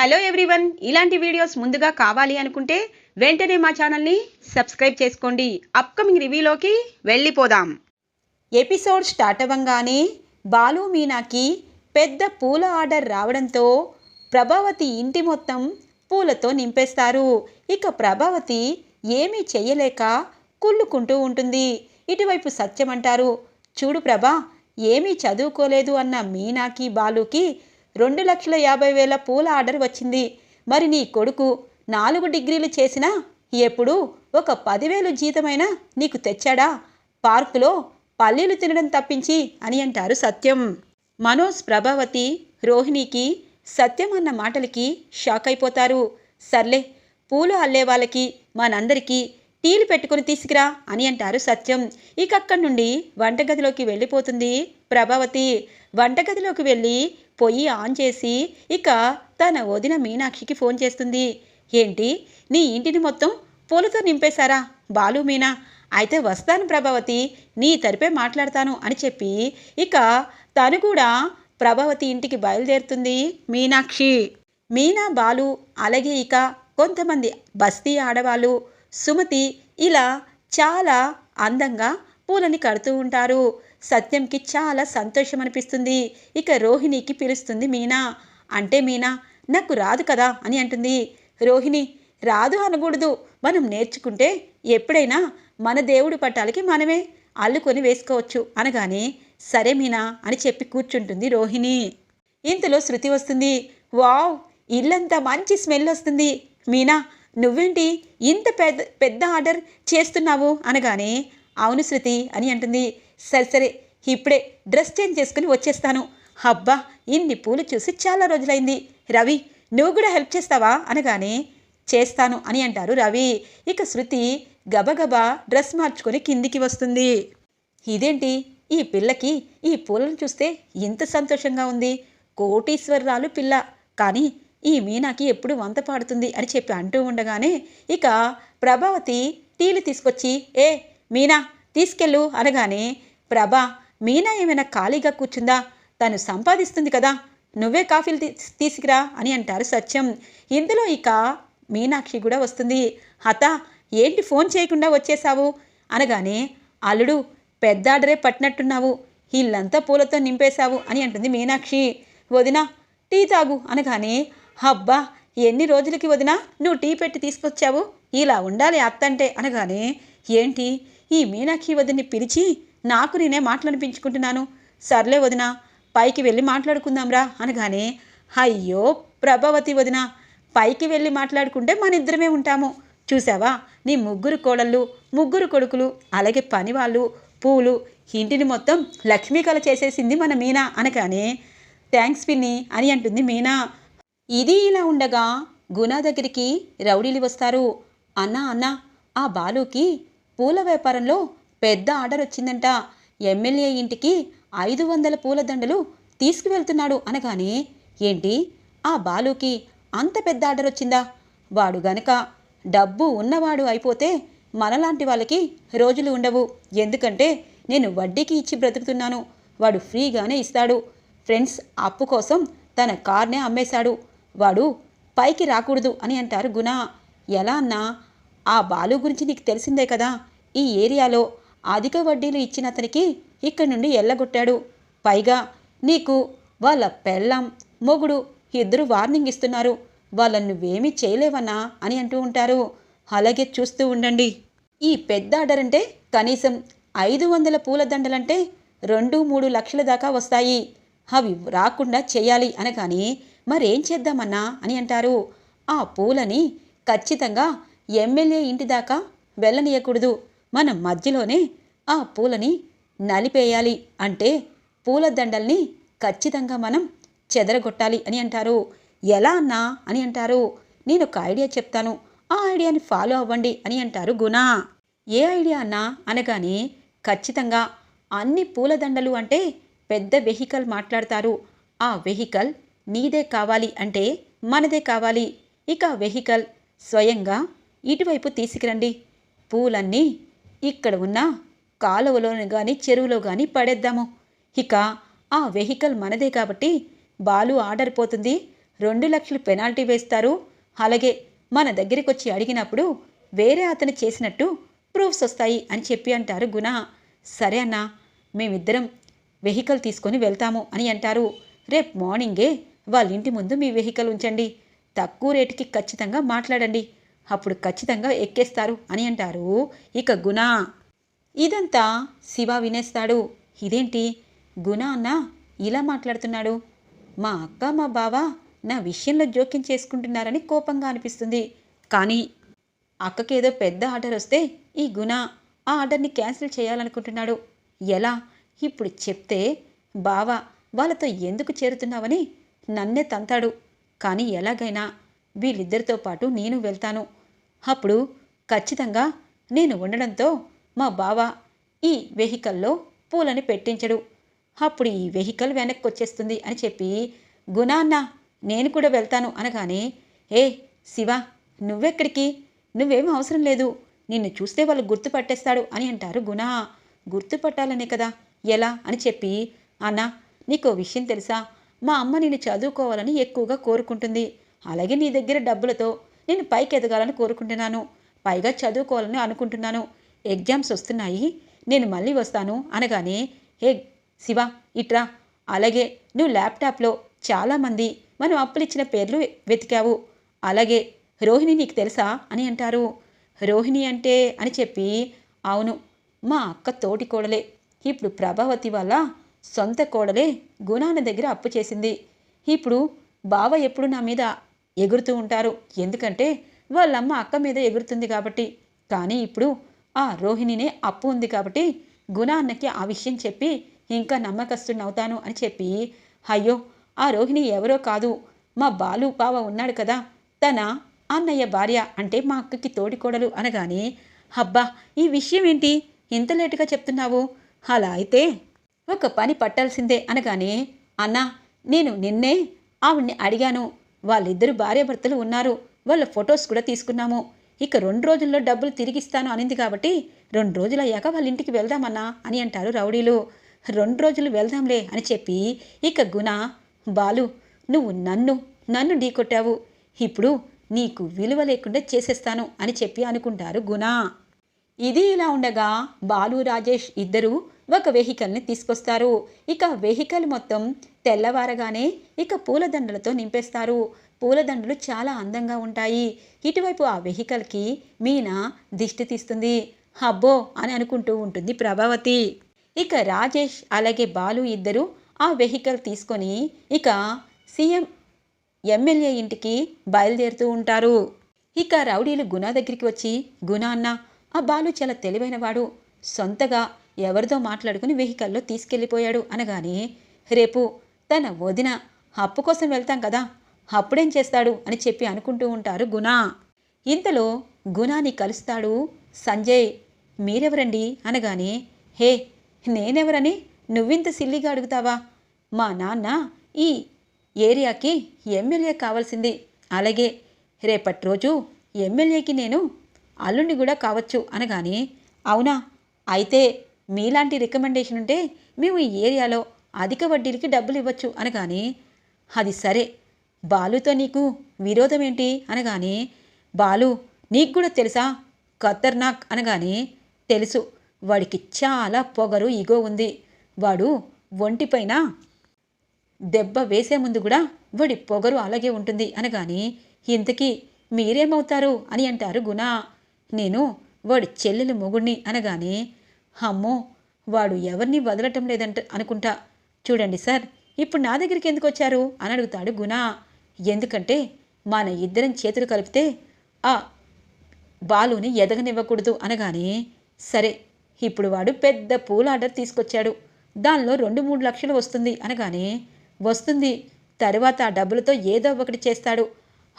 Hello everyone. ఇలాంటి videos ముందుగా కావాలి అనుకుంటే వెంటనే మా ఛానల్ని సబ్స్క్రైబ్ చేసుకోండి. అప్కమింగ్ రివ్యూలోకి వెళ్ళిపోదాం. ఎపిసోడ్ స్టార్ట్ అవ్వంగానే బాలు మీనాకి పెద్ద పూల ఆర్డర్ రావడంతో ప్రభావతి ఇంటి మొత్తం పూలతో నింపేస్తారు. ఇక ప్రభావతి ఏమీ చెయ్యలేక కుళ్ళుకుంటూ ఉంటుంది. ఇటువైపు సత్యం అంటారు చూడు ప్రభా ఏమీ చదువుకోలేదు అన్న మీనాకి బాలుకి రెండు లక్షల యాభై వేల పూల ఆర్డర్ వచ్చింది. మరి నీ కొడుకు నాలుగు డిగ్రీలు చేసినా ఎప్పుడు ఒక పదివేలు జీతమైనా నీకు తెచ్చాడా? పార్కులో పల్లీలు తినడం తప్పించి అని అంటారు సత్యం. మనోజ్ ప్రభావతి రోహిణికి సత్యం అన్న మాటలకి షాక్ అయిపోతారు. సర్లే పూలు అల్లే వాళ్ళకి మనందరికీ టీలు పెట్టుకుని తీసుకురా అని అంటారు సత్యం. ఇక అక్కడి నుండి వంటగదిలోకి వెళ్ళిపోతుంది ప్రభావతి. వంటగదిలోకి వెళ్ళి పొయ్యి ఆన్ చేసి ఇక తన వదిన మీనాక్షికి ఫోన్ చేస్తుంది. ఏంటి? నీ ఇంటిని మొత్తం పూలతో నింపేశారా? బాలు మీనా అయితే వస్తాను ప్రభావతి నీ తరిపే మాట్లాడతాను అని చెప్పి ఇక తను కూడా ప్రభావతి ఇంటికి బయలుదేరుతుంది మీనాక్షి. మీనా బాలు అలాగే ఇక కొంతమంది బస్తీ ఆడవాళ్ళు సుమతి ఇలా చాలా అందంగా పూలని కడుతూ ఉంటారు. సత్యంకి చాలా సంతోషం అనిపిస్తుంది ఇక రోహిణికి పిలుస్తుంది మీనా. అంటే మీనా నాకు రాదు కదా అని అంటుంది. రోహిణి రాదు అనకూడదు. మనం నేర్చుకుంటే ఎప్పుడైనా మన దేవుడి పట్టాలకి మనమే అల్లుకొని వేసుకోవచ్చు అనగానే సరే మీనా అని చెప్పి కూర్చుంటుంది రోహిణి. ఇంతలో శృతి వస్తుంది. వావ్ ఇల్లంతా మంచి స్మెల్ వస్తుంది. మీనా నువ్వేంటి ఇంత పెద్ద పెద్ద ఆర్డర్ చేస్తున్నావు అనగానే అవును శృతి అని అంటుంది. సరే సరే ఇప్పుడే డ్రెస్ చేంజ్ చేసుకుని వచ్చేస్తాను. అబ్బా ఇన్ని పూలు చూసి చాలా రోజులైంది. రవి నువ్వు కూడా హెల్ప్ చేస్తావా? అనగానే చేస్తాను అని అంటారు రవి. ఇక శృతి గబగబా డ్రెస్ మార్చుకొని కిందికి వస్తుంది. ఇదేంటి? ఈ పిల్లకి ఈ పూలను చూస్తే ఇంత సంతోషంగా ఉంది. కోటీశ్వరరాలు పిల్ల. కానీ ఈ మీనాకి ఎప్పుడు వంత పాడుతుంది అని చెప్పి అంటూ ఉండగానే ఇక ప్రభావతి టీలు తీసుకొచ్చి ఏ మీనా తీసుకెళ్ళు. అనగానే ప్రభా మీనా ఏమైనా ఖాళీగా కూర్చుందా? తను సంపాదిస్తుంది కదా. నువ్వే కాఫీలు తీ తీసుకురా అని అంటారు సత్యం. ఇందులో ఇక మీనాక్షి కూడా వస్తుంది. హత ఏంటి ఫోన్ చేయకుండా వచ్చేసావు అనగానే అల్లుడు పెద్ద ఆర్డరే పట్టినట్టున్నావు. ఇల్లంతా పూలతో నింపేశావు అని అంటుంది మీనాక్షి. వదిన టీ తాగు అనగానే అబ్బా ఎన్ని రోజులకి వదినా నువ్వు టీ పెట్టి తీసుకొచ్చావు? ఇలా ఉండాలి అత్తంటే అనగానే ఏంటి? ఈ మీనాక్షి వదిని పిలిచి నాకు నేనే మాట్లాడిపించుకుంటున్నాను సర్లే వదిన పైకి వెళ్ళి మాట్లాడుకుందాంరా అనగానే అయ్యో ప్రభావతి వదిన పైకి వెళ్ళి మాట్లాడుకుంటే మన ఇద్దరమే ఉంటాము. చూసావా? నీ ముగ్గురు కోడళ్ళు ముగ్గురు కొడుకులు అలాగే పనివాళ్ళు పూలు ఇంటిని మొత్తం లక్ష్మీకళ చేసేసింది మన మీనా అనగానే థ్యాంక్స్ పిన్ని అని అంటుంది మీనా. ఇది ఇలా ఉండగా గుణ దగ్గరికి రౌడీలు వస్తారు. అన్నా అన్నా ఆ బాలుకి పూల వ్యాపారంలో పెద్ద ఆర్డర్ వచ్చిందంట. ఎమ్మెల్యే ఇంటికి ఐదు వందల పూలదండలు తీసుకువెళ్తున్నాడు అనగానే ఏంటి? ఆ బాలుకి అంత పెద్ద ఆర్డర్ వచ్చిందా? వాడు గనక డబ్బు ఉన్నవాడు అయిపోతే మనలాంటి వాళ్ళకి రోజులు ఉండవు. ఎందుకంటే నేను వడ్డీకి ఇచ్చి బ్రతుకుతున్నాను. వాడు ఫ్రీగానే ఇస్తాడు. ఫ్రెండ్స్ అప్పు కోసం తన కార్నే అమ్మేశాడు. వాడు పైకి రాకూడదు అని అంటారు గుణ. ఎలా అన్నా? ఆ బాలు గురించి నీకు తెలిసిందే కదా. ఈ ఏరియాలో అధిక వడ్డీలు ఇచ్చిన అతనికి ఇక్కడి నుండి ఎల్లగొట్టాడు. పైగా నీకు వాళ్ళ పెళ్ళం మొగుడు ఇద్దరు వార్నింగ్ ఇస్తున్నారు. వాళ్ళని నువ్వేమీ చేయలేవన్నా అని అంటూ ఉంటారు. అలాగే చూస్తూ ఉండండి. ఈ పెద్ద ఆర్డర్ అంటే కనీసం ఐదు వందల పూల దండలంటే రెండు మూడు లక్షల దాకా వస్తాయి. అవి రాకుండా చేయాలి అనగానే మరేం చేద్దామన్నా అని అంటారు. ఆ పూలని ఖచ్చితంగా ఎమ్మెల్యే ఇంటి దాకా వెళ్ళనీయకూడదు. మనం మధ్యలోనే ఆ పూలని నలిపేయాలి అంటే పూల దండల్ని ఖచ్చితంగా మనం చెదరగొట్టాలి అని అంటారు. ఎలా అన్నా అని అంటారు. నేను ఒక ఐడియా చెప్తాను. ఆ ఐడియాని ఫాలో అవ్వండి అని అంటారు గుణ. ఏ ఐడియా అన్నా అనగానే ఖచ్చితంగా అన్ని పూలదండలు అంటే పెద్ద వెహికల్ మాట్లాడతారు. ఆ వెహికల్ నీదే కావాలి అంటే మనదే కావాలి. ఇక వెహికల్ స్వయంగా ఇటువైపు తీసుకురండి. పూలన్నీ ఇక్కడ ఉన్న కాలువలో కానీ చెరువులో కానీ పడేద్దాము. ఇక ఆ వెహికల్ మనదే కాబట్టి బాలు ఆర్డర్ పోతుంది. రెండు లక్షలు పెనాల్టీ వేస్తారు. అలాగే మన దగ్గరికి వచ్చి అడిగినప్పుడు వేరే అతను చేసినట్టు ప్రూఫ్స్ వస్తాయి అని చెప్పి అంటారు గుణ. సరే అన్నా మేమిద్దరం వెహికల్ తీసుకొని వెళ్తాము అని అంటారు. రేపు మార్నింగే వాళ్ళ ఇంటి ముందు మీ వెహికల్ ఉంచండి. తక్కువ రేటుకి ఖచ్చితంగా మాట్లాడండి. అప్పుడు ఖచ్చితంగా ఎక్కేస్తారు అని అంటారు ఇక గుణ. ఇదంతా శివ వినేస్తాడు. ఇదేంటి? గుణ అన్న ఇలా మాట్లాడుతున్నాడు. మా అక్క మా బావ నా విషయంలో జోక్యం చేసుకుంటున్నారని కోపంగా అనిపిస్తుంది. కానీ అక్కకేదో పెద్ద ఆర్డర్ వస్తే ఈ గుణ ఆ ఆర్డర్ని క్యాన్సిల్ చేయాలనుకుంటున్నాడు. ఎలా? ఇప్పుడు చెప్తే బావ వాళ్ళతో ఎందుకు చేరుతున్నావని నన్నే తంతాడు. కానీ ఎలాగైనా వీళ్ళిద్దరితో పాటు నేను వెళ్తాను. అప్పుడు ఖచ్చితంగా నేను ఉండడంతో మా బావ ఈ వెహికల్లో పూలని పెట్టించడు. అప్పుడు ఈ వెహికల్ వెనక్కి వచ్చేస్తుంది అని చెప్పి గుణాన్న నేను కూడా వెళ్తాను అనగానే ఏ శివ నువ్వెక్కడికి? నువ్వేం అవసరం లేదు. నిన్ను చూస్తే వాళ్ళు గుర్తుపట్టేస్తాడు అని అంటారు గుణ గుర్తుపట్టాలనే కదా ఎలా అని చెప్పి అన్న నీకో విషయం తెలుసా? మా అమ్మ నిన్ను చదువుకోవాలని ఎక్కువగా కోరుకుంటుంది. అలాగే నీ దగ్గర డబ్బులతో నేను పైకి ఎదగాలని కోరుకుంటున్నాను. పైగా చదువుకోవాలని అనుకుంటున్నాను. ఎగ్జామ్స్ వస్తున్నాయి నేను మళ్ళీ వస్తాను అనగానే హే శివ ఇట్రా అలాగే నువ్వు ల్యాప్టాప్లో చాలామంది మనం అప్పులిచ్చిన పేర్లు వెతికావు. అలాగే రోహిణి నీకు తెలుసా? అని అంటారు. రోహిణి అంటే అని చెప్పి అవును మా అక్క తోటి కోడలే. ఇప్పుడు ప్రభావతి వల్ల సొంత కోడలే గుణాన దగ్గర అప్పు చేసింది. ఇప్పుడు బావ ఎప్పుడు నా మీద ఎగురుతూ ఉంటారు. ఎందుకంటే వాళ్ళమ్మ అక్క మీద ఎగురుతుంది కాబట్టి. కానీ ఇప్పుడు ఆ రోహిణినే అప్పు ఉంది కాబట్టి గుణ అన్నకి ఆ విషయం చెప్పి ఇంకా నమ్మకస్తుని అవుతాను అని చెప్పి అయ్యో ఆ రోహిణి ఎవరో కాదు. మా బాలు బావ ఉన్నాడు కదా. తన అన్నయ్య భార్య అంటే మా అక్కకి తోడికోడలు అనగానే అబ్బా ఈ విషయం ఏంటి? ఇంత లేటుగా చెప్తున్నావు? అలా అయితే ఒక పని పట్టాల్సిందే అనగానే అన్నా నేను నిన్నే ఆవిడ్ని అడిగాను. వాళ్ళిద్దరు భార్యాభర్తలు ఉన్నారు. వాళ్ళ ఫొటోస్ కూడా తీసుకున్నాము. ఇక రెండు రోజుల్లో డబ్బులు తిరిగిస్తాను అనింది కాబట్టి రెండు రోజులు అయ్యాక వాళ్ళ ఇంటికి వెళ్దామన్నా అని అంటారు రౌడీలు. రెండు రోజులు వెళ్దాంలే అని చెప్పి ఇక గుణ బాలు నువ్వు నన్ను నన్ను ఢీకొట్టావు ఇప్పుడు నీకు విలువ లేకుండా చేసేస్తాను అని చెప్పి అనుకుంటారు గుణ. ఇది ఇలా ఉండగా బాలు రాజేష్ ఇద్దరు ఒక వెహికల్ని తీసుకొస్తారు. ఇక వెహికల్ మొత్తం తెల్లవారగానే ఇక పూలదండలతో నింపేస్తారు. పూలదండలు చాలా అందంగా ఉంటాయి. ఇటువైపు ఆ వెహికల్కి మీనా దిష్టి తీస్తుంది. హబ్బో అని అనుకుంటూ ఉంటుంది ప్రభావతి. ఇక రాజేష్ అలాగే బాలు ఇద్దరు ఆ వెహికల్ తీసుకొని ఇక సీఎం ఎమ్మెల్యే ఇంటికి బయలుదేరుతూ ఉంటారు. ఇక రౌడీలు గుణ దగ్గరికి వచ్చి గుణ అన్న ఆ బాలు చాలా తెలివైనవాడు. సొంతగా ఎవరితో మాట్లాడుకుని వెహికల్లో తీసుకెళ్ళిపోయాడు అనగానే రేపు తన వదిన అప్పు కోసం వెళ్తాం కదా అప్పుడేం చేస్తాడు అని చెప్పి అనుకుంటూ ఉంటారు గుణ. ఇంతలో గుణాని కలుస్తాడు సంజయ్ మీరెవరండి? అనగానే హే నేనెవరని? నువ్వింత సిల్లిగా అడుగుతావా? మా నాన్న ఈ ఏరియాకి ఎమ్మెల్యే కావాల్సింది. అలాగే రేపటి రోజు ఎమ్మెల్యేకి నేను అల్లుణ్ణి కూడా కావచ్చు అనగానే అవునా? అయితే మీలాంటి రికమెండేషన్ ఉంటే మేము ఈ ఏరియాలో అధిక వడ్డీలకి డబ్బులు ఇవ్వచ్చు అనగానే అది సరే. బాలుతో నీకు విరోధం ఏంటి అనగానే బాలు నీకు కూడా తెలుసా? ఖతర్నాక్ అనగానే తెలుసు. వాడికి చాలా పొగరు ఇగో ఉంది. వాడు ఒంటిపైన దెబ్బ వేసే ముందు కూడా వాడి పొగరు అలాగే ఉంటుంది అనగాని ఇంతకీ మీరేమవుతారు అని అంటారు గుణ. నేను వాడి చెల్లెలు మొగుడిని అనగానే అమ్మో వాడు ఎవరిని వదలటం లేదంట అనుకుంటా. చూడండి సార్ ఇప్పుడు నా దగ్గరికి ఎందుకు వచ్చారు? అని అడుగుతాడు గుణ. ఎందుకంటే మన ఇద్దరం చేతులు కలిపితే ఆ బాలుని ఎదగనివ్వకూడదు అనగానే సరే ఇప్పుడు వాడు పెద్ద పూల ఆర్డర్ తీసుకొచ్చాడు. దానిలో రెండు మూడు లక్షలు వస్తుంది అనగానే వస్తుంది. తర్వాత ఆ డబ్బులతో ఏదో ఒకటి చేస్తాడు.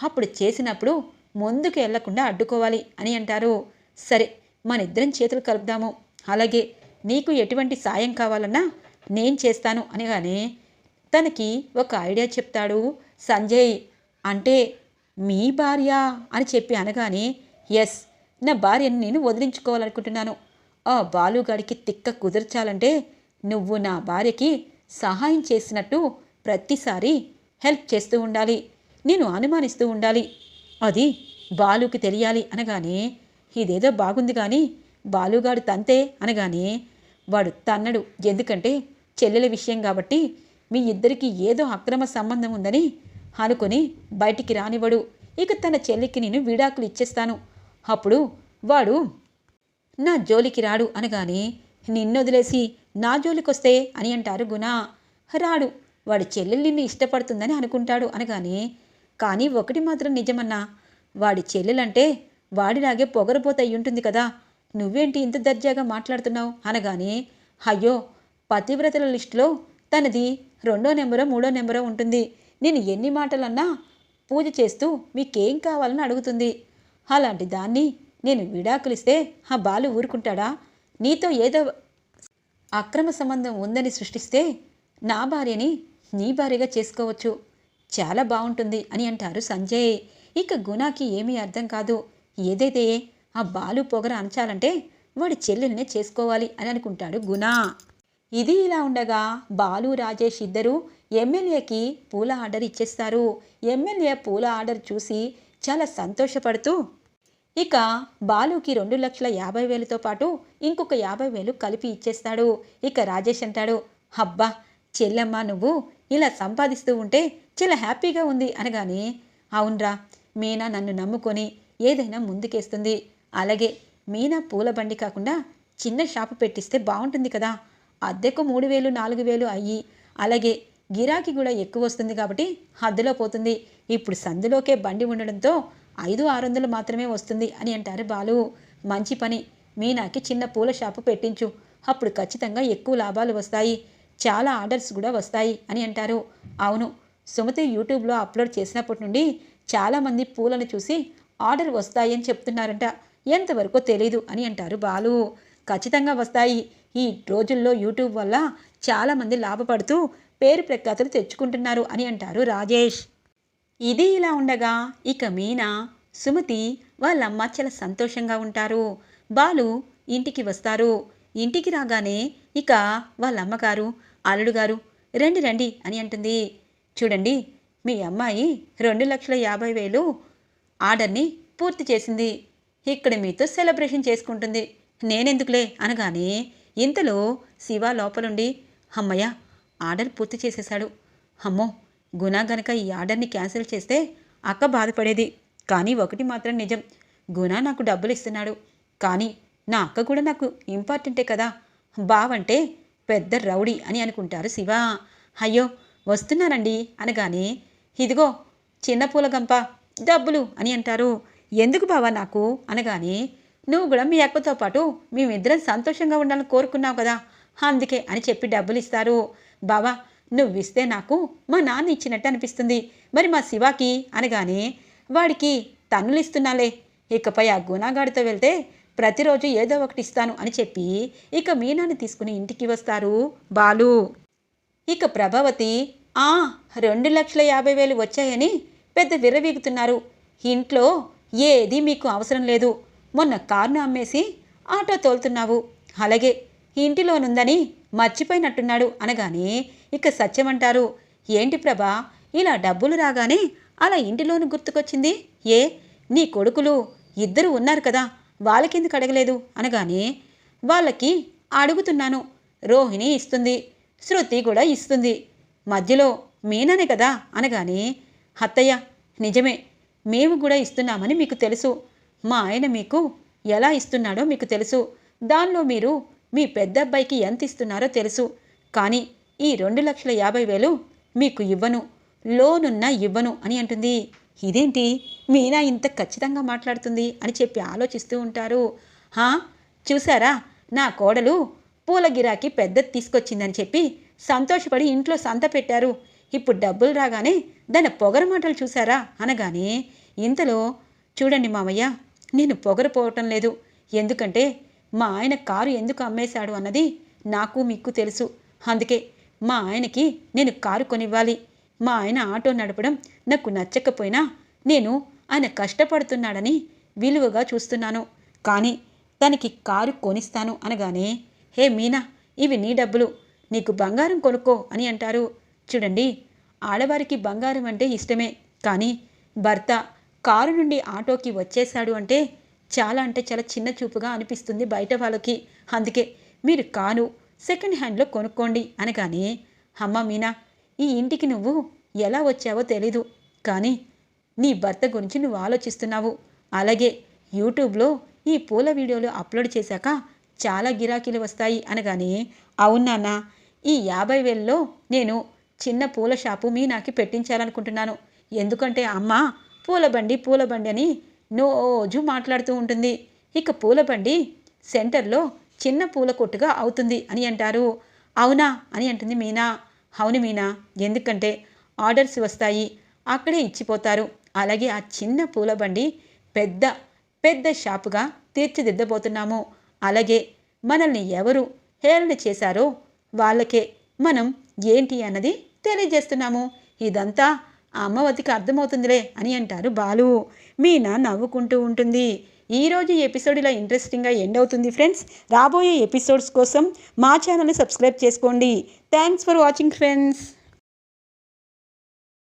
అప్పుడు చేసినప్పుడు ముందుకు వెళ్ళకుండా అడ్డుకోవాలి అని అంటారు. సరే మన ఇద్దరం చేతులు కలుపుదాము. అలాగే నీకు ఎటువంటి సాయం కావాలన్నా నేను చేస్తాను అనగానే తనకి ఒక ఐడియా చెప్తాడు సంజయ్. అంటే మీ భార్య అని చెప్పి అనగానే ఎస్ నా భార్యను నేను వదిలించుకోవాలనుకుంటున్నాను. ఆ బాలుగాడికి తిక్క కుదర్చాలంటే నువ్వు నా భార్యకి సహాయం చేసినట్టు ప్రతిసారి హెల్ప్ చేస్తూ ఉండాలి. నేను అనుమానిస్తూ ఉండాలి. అది బాలుకి తెలియాలి అనగానే ఇదేదో బాగుంది కానీ బాలుగాడు తంతే అనగానే వాడు తన్నడు. ఎందుకంటే చెల్లెల విషయం కాబట్టి మీ ఇద్దరికి ఏదో అక్రమ సంబంధం ఉందని అనుకొని బయటికి రానివ్వడు. ఇక తన చెల్లికి నేను విడాకులు ఇచ్చేస్తాను. అప్పుడు వాడు నా జోలికి రాడు అనగానే నిన్నొదిలేసి నా జోలికొస్తే అని అంటారు గుణ. రాడు. వాడు చెల్లెలు ఇష్టపడుతుందని అనుకుంటాడు అనగానే కానీ ఒకటి మాత్రం నిజమన్నా వాడి చెల్లెలంటే వాడిలాగే పొగరపోతయి ఉంటుంది కదా. నువ్వేంటి ఇంత దర్జాగా మాట్లాడుతున్నావు? అనగానే అయ్యో పతివ్రతల లిస్టులో తనది రెండో నెంబరో మూడో నెంబరో ఉంటుంది. నేను ఎన్ని మాటలన్నా పూజ చేస్తూ మీకేం కావాలని అడుగుతుంది. అలాంటి దాన్ని నేను విడాకులిస్తే ఆ బాలు ఊరుకుంటాడా? నీతో ఏదో అక్రమ సంబంధం ఉందని సృష్టిస్తే నా భార్యని నీ భార్యగా చేసుకోవచ్చు. చాలా బాగుంటుంది అని అంటారు సంజయ్. ఇక గుణాకి ఏమీ అర్థం కాదు. ఏదైతే ఆ బాలు పొగర అంచాలంటే వాడి చెల్లెల్నే చేసుకోవాలి అని అనుకుంటాడు గుణ. ఇది ఇలా ఉండగా బాలు రాజేష్ ఇద్దరు ఎమ్మెల్యేకి పూల ఆర్డర్ ఇచ్చేస్తారు. ఎమ్మెల్యే పూల ఆర్డర్ చూసి చాలా సంతోషపడుతూ ఇక బాలుకి రెండు లక్షల యాభై వేలతో పాటు ఇంకొక యాభై వేలు కలిపి ఇచ్చేస్తాడు. ఇక రాజేష్ అంటాడు అబ్బా చెల్లెమ్మ నువ్వు ఇలా సంపాదిస్తూ ఉంటే చాలా హ్యాపీగా ఉంది అనగానే అవునరా మీనా నన్ను నమ్ముకొని ఏదైనా ముందుకేస్తుంది. అలాగే మీనా పూల బండి కాకుండా చిన్న షాపు పెట్టిస్తే బాగుంటుంది కదా. అద్దెకు మూడు వేలు నాలుగు వేలు అయ్యి అలాగే గిరాకీ కూడా ఎక్కువ వస్తుంది కాబట్టి హద్దులో పోతుంది. ఇప్పుడు సందులోకే బండి ఉండడంతో ఐదు ఆరు వందలు మాత్రమే వస్తుంది అని అంటారు బాలు. మంచి పని. మీనాకి చిన్న పూల షాపు పెట్టించు. అప్పుడు ఖచ్చితంగా ఎక్కువ లాభాలు వస్తాయి. చాలా ఆర్డర్స్ కూడా వస్తాయి అని అంటారు. అవును సుమతి యూట్యూబ్లో అప్లోడ్ చేసినప్పటి నుండి చాలామంది పూలను చూసి ఆర్డర్ వస్తాయని చెప్తున్నారంట. ఎంతవరకు తెలీదు అని అంటారు బాలు. ఖచ్చితంగా వస్తాయి. ఈ రోజుల్లో యూట్యూబ్ వల్ల చాలామంది లాభపడుతూ పేరు ప్రఖ్యాతులు తెచ్చుకుంటున్నారు అని అంటారు రాజేష్. ఇది ఇలా ఉండగా ఇక మీనా సుమతి వాళ్ళమ్మ చాలా సంతోషంగా ఉంటారు. బాలు ఇంటికి వస్తారు. ఇంటికి రాగానే ఇక వాళ్ళ అమ్మగారు అల్లుడు గారు రండి రండి అని అంటుంది. చూడండి మీ అమ్మాయి రెండు లక్షల యాభై వేలు ఆర్డర్ని పూర్తి చేసింది. ఇక్కడ మీతో సెలబ్రేషన్ చేసుకుంటుంది. నేనెందుకులే? అనగానే ఇంతలో శివ లోపలుండి అమ్మయ్య ఆర్డర్ పూర్తి చేసేశాడు. అమ్మో గుణ గనక ఈ ఆర్డర్ని క్యాన్సిల్ చేస్తే అక్క బాధపడేది. కానీ ఒకటి మాత్రం నిజం గుణ నాకు డబ్బులు ఇస్తున్నాడు. కానీ నా అక్క కూడా నాకు ఇంపార్టెంటే కదా. బావంటే పెద్ద రౌడీ అని అనుకుంటారు శివ. అయ్యో వస్తున్నానండి అనగానే ఇదిగో చిన్న పూల గంప డబ్బులు అని అంటారు. ఎందుకు బావా నాకు? అనగానే నువ్వు కూడా మీ అక్కతో పాటు మేమిద్దరం సంతోషంగా ఉండాలని కోరుకున్నావు కదా అందుకే అని చెప్పి డబ్బులు ఇస్తారు. బావా నువ్వు ఇస్తే నాకు మా నాన్న ఇచ్చినట్టు అనిపిస్తుంది. మరి మా శివాకి? అనగానే వాడికి తన్నులు ఇస్తున్నాలే. ఇకపై ఆ గుణగాడితో వెళ్తే ప్రతిరోజు ఏదో ఒకటి ఇస్తాను అని చెప్పి ఇక మీనాన్ని తీసుకుని ఇంటికి వస్తారు బాలు. ఇక ప్రభావతి ఆ రెండు లక్షల యాభై వేలు వచ్చాయని పెద్ద విర్రవీగుతున్నారు. ఇంట్లో ఏది మీకు అవసరం లేదు. మొన్న కారును అమ్మేసి ఆటో తోలుతున్నావు. అలాగే ఇంటిలోనుందని మర్చిపోయినట్టున్నాడు అనగానే ఇక సత్యమంటారు. ఏంటి ప్రభా ఇలా డబ్బులు రాగానే అలా ఇంటిలోను గుర్తుకొచ్చింది? ఏ నీ కొడుకులు ఇద్దరు ఉన్నారు కదా వాళ్ళకెందుకు అడగలేదు? అనగానే వాళ్ళకి అడుగుతున్నాను. రోహిణి ఇస్తుంది. శృతి కూడా ఇస్తుంది. మధ్యలో మీననే కదా అనగానే అత్తయ్య నిజమే మేము కూడా ఇస్తున్నామని మీకు తెలుసు. మా ఆయన మీకు ఎలా ఇస్తున్నాడో మీకు తెలుసు. దానిలో మీరు మీ పెద్ద అబ్బాయికి ఎంత ఇస్తున్నారో తెలుసు. కానీ ఈ రెండు లక్షల యాభై వేలు మీకు ఇవ్వను. లోనున్నా ఇవ్వను అని అంటుంది. ఇదేంటి? మీనా ఇంత ఖచ్చితంగా మాట్లాడుతుంది అని చెప్పి ఆలోచిస్తూ ఉంటారు. హా చూసారా? నా కోడలు పూల గిరాకీ పెద్దది తీసుకొచ్చిందని చెప్పి సంతోషపడి ఇంట్లో సంత పెట్టారు. ఇప్పుడు డబ్బులు రాగానే దాని పొగర మాటలు చూసారా అనగానే ఇంతలో చూడండి మామయ్య నేను పొగరపోవటం లేదు. ఎందుకంటే మా ఆయన కారు ఎందుకు అమ్మేశాడు అన్నది నాకు మీకు తెలుసు. అందుకే మా ఆయనకి నేను కారు కొనివ్వాలి. మా ఆయన ఆటో నడపడం నాకు నచ్చకపోయినా నేను ఆయన కష్టపడుతున్నాడని విలువగా చూస్తున్నాను. కానీ తనకి కారు కొనిస్తాను. అనగానే హే మీనా ఇవి నీ డబ్బులు. నీకు బంగారం కొనుక్కో అని అంటారు. చూడండి ఆడవారికి బంగారం అంటే ఇష్టమే. కానీ భర్త కారు నుండి ఆటోకి వచ్చేశాడు అంటే చాలా అంటే చాలా చిన్న చూపుగా అనిపిస్తుంది బయట వాళ్ళకి. అందుకే మీరు కారు సెకండ్ హ్యాండ్లో కొనుక్కోండి అనగానే అమ్మ మీనా ఈ ఇంటికి నువ్వు ఎలా వచ్చావో తెలీదు. కానీ నీ భర్త గురించి నువ్వు ఆలోచిస్తున్నావు. అలాగే యూట్యూబ్లో ఈ పూల వీడియోలు అప్లోడ్ చేశాక చాలా గిరాకీలు వస్తాయి అనగానే అవునాన్న ఈ యాభై వేలలో నేను చిన్న పూల షాపు మీ నాకి పెట్టించాలనుకుంటున్నాను. ఎందుకంటే అమ్మ పూల బండి పూల బండి అని రోజు మాట్లాడుతూ ఉంటుంది. ఇక పూల బండి సెంటర్లో చిన్న పూల కొట్టుగా అవుతుంది అని అంటారు. అవునా? అని అంటుంది మీనా. అవును మీనా ఎందుకంటే ఆర్డర్స్ వస్తాయి. అక్కడే ఇచ్చిపోతారు. అలాగే ఆ చిన్న పూల బండి పెద్ద పెద్ద షాపుగా తీర్చిదిద్దబోతున్నాము. అలాగే మనల్ని ఎవరు హేళన చేశారో వాళ్ళకే మనం ఏంటి అన్నది తెలియజేస్తున్నాము. ఇదంతా అమ్మవతికి అర్థమవుతుందిలే అని అంటారు బాలు. మీనా నవ్వుకుంటూ ఉంటుంది. ఈరోజు ఎపిసోడ్ ఇలా ఇంట్రెస్టింగ్గా ఎండ్ అవుతుంది ఫ్రెండ్స్. రాబోయే ఎపిసోడ్స్ కోసం మా ఛానల్ని సబ్స్క్రైబ్ చేసుకోండి. Thanks for watching friends.